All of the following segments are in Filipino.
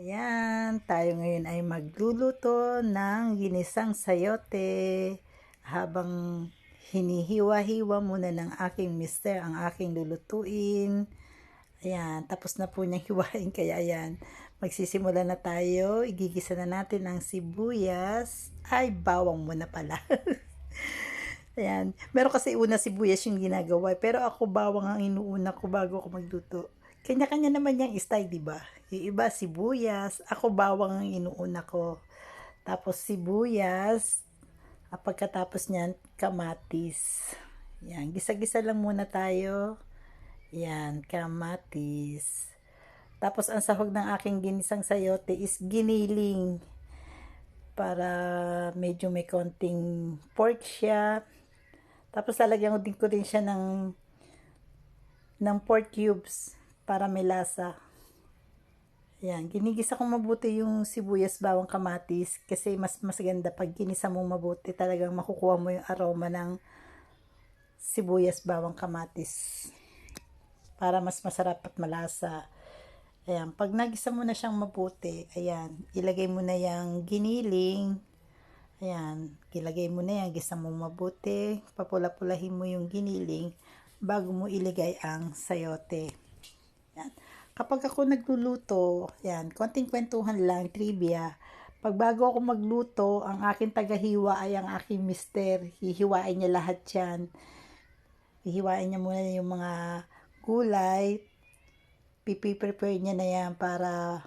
Ayan, tayo ngayon ay magluluto ng ginisang sayote habang hinihiwa-hiwa muna ng aking mister ang aking lulutuin. Ayan, tapos na po niyang hiwain kaya ayan, magsisimula na tayo. Igigisa na natin ang sibuyas. Ay, bawang muna pala. ayan, meron kasi una sibuyas yung ginagawa pero ako bawang ang inuuna ko bago ako magluto. Kanya-kanya naman yung style, di ba? Yung iba sibuyas, ako bawang ang inuuna ko. Tapos sibuyas, at pagkatapos niyan, kamatis. Yan, gisa-gisa lang muna tayo. Yan, kamatis. Tapos ang sahog ng aking ginisang sayote is giniling. Para medyo may konting pork siya. Tapos lalagyan ko din ko rin siya ng ng pork cubes para may lasa. Yan, ginigisa kong mabuti yung sibuyas bawang kamatis kasi mas mas ganda pag ginisa mong mabuti talagang makukuha mo yung aroma ng sibuyas bawang kamatis para mas masarap at malasa. Ayan, pag nagisa mo na siyang mabuti, ayan, ilagay mo na yung giniling. Ayan, ilagay mo na yan, gisa mo mabuti, papula-pulahin mo yung giniling bago mo ilagay ang sayote. Yan. Kapag ako nagluluto, yan, konting kwentuhan lang, trivia. Pag bago ako magluto, ang aking tagahiwa ay ang aking mister. Hihiwain niya lahat yan. Hihiwain niya muna yung mga gulay. Pipi-prepare niya na yan para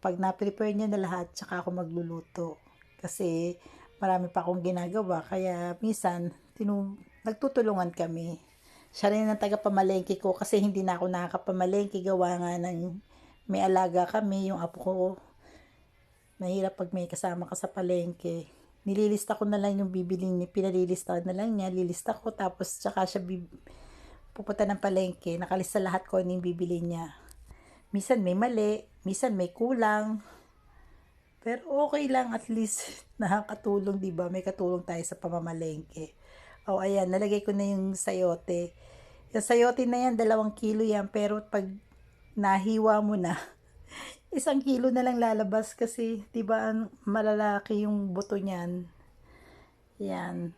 pag na-prepare niya na lahat, tsaka ako magluluto. Kasi marami pa akong ginagawa. Kaya minsan, tinu- nagtutulungan kami siya rin ang taga-pamalengke ko kasi hindi na ako nakakapamalengke gawa nga ng may alaga kami, yung apo ko. Mahirap pag may kasama ka sa palengke. Nililista ko na lang yung bibiling ni pinalilista na lang niya, lilista ko tapos tsaka siya bib- pupunta ng palengke, nakalista lahat ko ano yung bibili niya. Minsan may mali, minsan may kulang. Pero okay lang at least nakakatulong, 'di ba? May katulong tayo sa pamamalengke. O, oh, ayan, nalagay ko na yung sayote. Yung sayote na yan, dalawang kilo yan. Pero pag nahiwa mo na, isang kilo na lang lalabas kasi, di ba, malalaki yung buto niyan. Yan.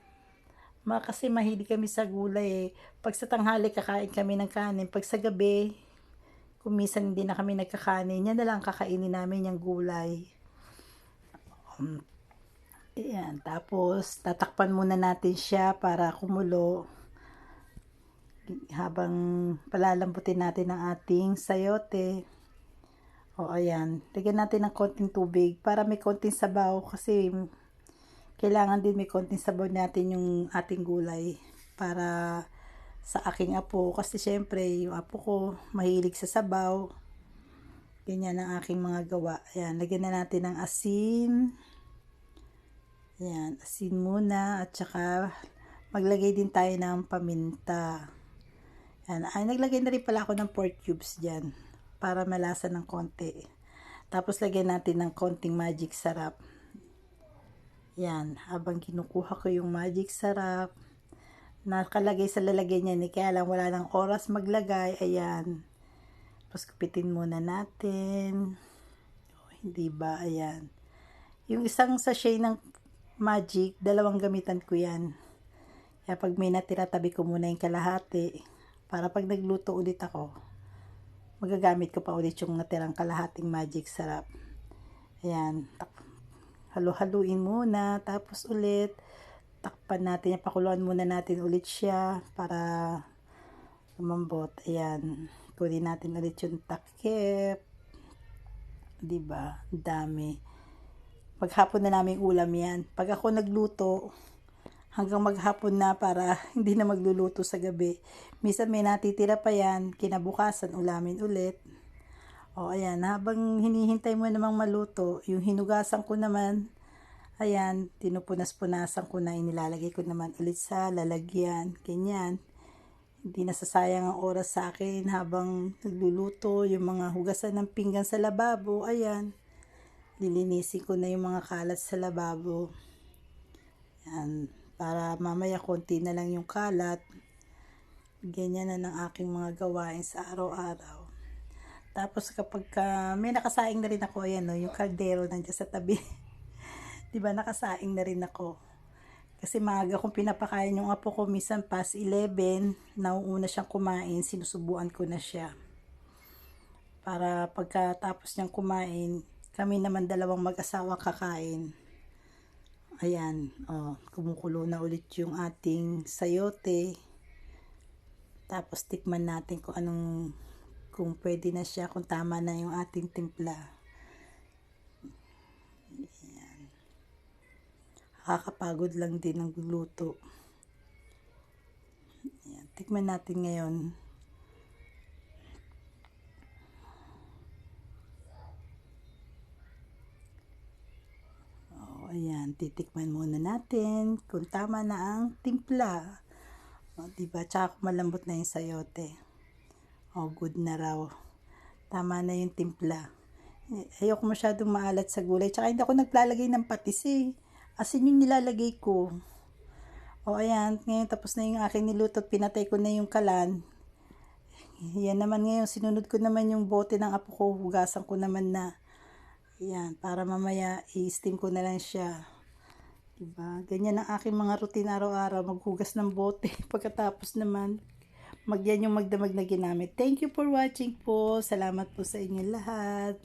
Ma, kasi mahilig kami sa gulay eh. Pag sa tanghali, kakain kami ng kanin. Pag sa gabi, kung minsan hindi na kami nagkakanin, yan na lang kakainin namin yung gulay. Um, Ayan, tapos tatakpan muna natin siya para kumulo habang palalambutin natin ang ating sayote. O ayan, lagyan natin ng konting tubig para may konting sabaw kasi kailangan din may konting sabaw natin yung ating gulay para sa aking apo kasi syempre yung apo ko mahilig sa sabaw. Ganyan ang aking mga gawa. Ayan, lagyan na natin ng asin. Ayan, asin muna at saka maglagay din tayo ng paminta. Ayan, ay naglagay na rin pala ako ng pork cubes dyan para malasa ng konti. Tapos lagyan natin ng konting magic sarap. Yan, habang kinukuha ko yung magic sarap, nakalagay sa lalagyan niya ni kaya lang wala ng oras maglagay. Ayan. Tapos kupitin muna natin. Oh, hindi ba? Ayan. Yung isang sachet ng magic, dalawang gamitan ko yan. Kaya pag may natira, tabi ko muna yung kalahati. Para pag nagluto ulit ako, magagamit ko pa ulit yung natirang kalahating magic sarap. Ayan. Halo-haluin muna. Tapos ulit, takpan natin. Pakuluan muna natin ulit siya para lumambot. Ayan. Kunin natin ulit yung takip. Diba? Dami maghapon na namin ulam yan. Pag ako nagluto, hanggang maghapon na para hindi na magluluto sa gabi. Minsan may natitira pa yan, kinabukasan ulamin ulit. O ayan, habang hinihintay mo namang maluto, yung hinugasan ko naman, ayan, tinupunas-punasan ko na, inilalagay ko naman ulit sa lalagyan, ganyan. Hindi nasasayang ang oras sa akin habang nagluluto, yung mga hugasan ng pinggan sa lababo, ayan lilinisin ko na yung mga kalat sa lababo. Yan, para mamaya konti na lang yung kalat. Ganyan na ng aking mga gawain sa araw-araw. Tapos kapag ka, may nakasaing na rin ako, ayan no, yung kaldero nandiyan sa tabi. 'Di ba nakasaing na rin ako. Kasi maaga kong pinapakain yung apo ko, minsan past 11, nauuna siyang kumain, sinusubuan ko na siya. Para pagkatapos niyang kumain, kami naman dalawang mag-asawa kakain. Ayan, oh, kumukulo na ulit yung ating sayote. Tapos tikman natin kung anong kung pwede na siya, kung tama na yung ating timpla. Ayan. Nakakapagod lang din ang luto. Ayan. Tikman natin ngayon. Oh, ayan, titikman muna natin kung tama na ang timpla. O, diba? Tsaka malambot na yung sayote. Oh, good na raw. Tama na yung timpla. Eh, Ayoko masyadong maalat sa gulay. Tsaka hindi ako naglalagay ng patis eh. Asin yung nilalagay ko. O ayan, ngayon tapos na yung aking niluto at pinatay ko na yung kalan. Yan naman ngayon, sinunod ko naman yung bote ng apo ko. Hugasan ko naman na. Yan, para mamaya i-steam ko na lang siya. Diba? Ganyan ang aking mga routine araw-araw. Maghugas ng bote. Pagkatapos naman, magyan yung magdamag na ginamit. Thank you for watching po. Salamat po sa inyo lahat.